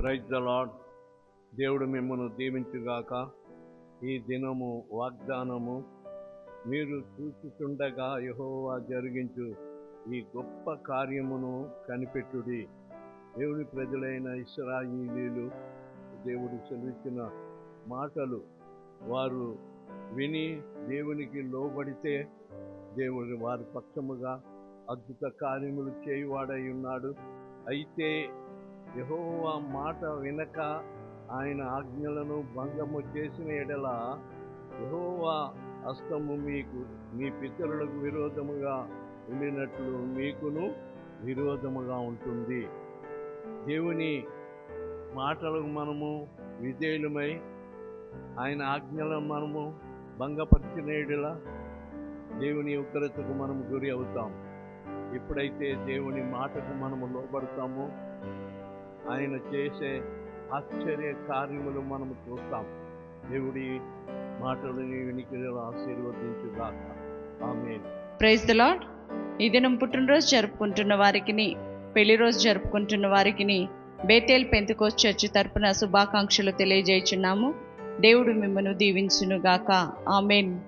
Praise the lord దేవుడు మిమ్మల్ని దీవించుగాక. ఈ దినము వాగ్దానము. మీరు చూచుతుండగా యహోవా జరిగించు ఈ గొప్ప కార్యమును కనిపెట్టుడి. దేవుని ప్రజలైన ఇస్రాయిలీలు దేవుడు చదివించిన మాటలు వారు విని దేవునికి లోబడితే దేవుడు వారి పక్షముగా అద్భుత కార్యములు చేయువాడై ఉన్నాడు. అయితే యహోవా మాట వినక ఆయన ఆజ్ఞలను భంగము చేసిన ఎడల యహోవా అస్తము మీకు మీ పితరులకు విరోధముగా ఉండినట్లు మీకును విరోధముగా ఉంటుంది. దేవుని మాటలకు మనము విధేయులమై ఆయన ఆజ్ఞలను మనము భంగపరిచిన ఎడల దేవుని ఉగ్రతకు మనము గురి అవుతాం. ఎప్పుడైతే దేవుని మాటకు మనము లోబడతామో ఆయన చేసే ఆశ్చర్య కార్యములు మనము చూస్తాం. దేవుడి మాటలని వినికిలో ఆశీర్వదించుగాక. ఆమె ప్రైజ్ ద లాడ్ ఈ దినం పుట్టినరోజు జరుపుకుంటున్న వారికి పెళ్ళి రోజు జరుపుకుంటున్న వారికి బేతేల్ పెంతుకోస్ చర్చి తరపున శుభాకాంక్షలు తెలియజేయుచున్నాము. దేవుడు మిమ్మను దీవించునుగాక. ఆమెన్.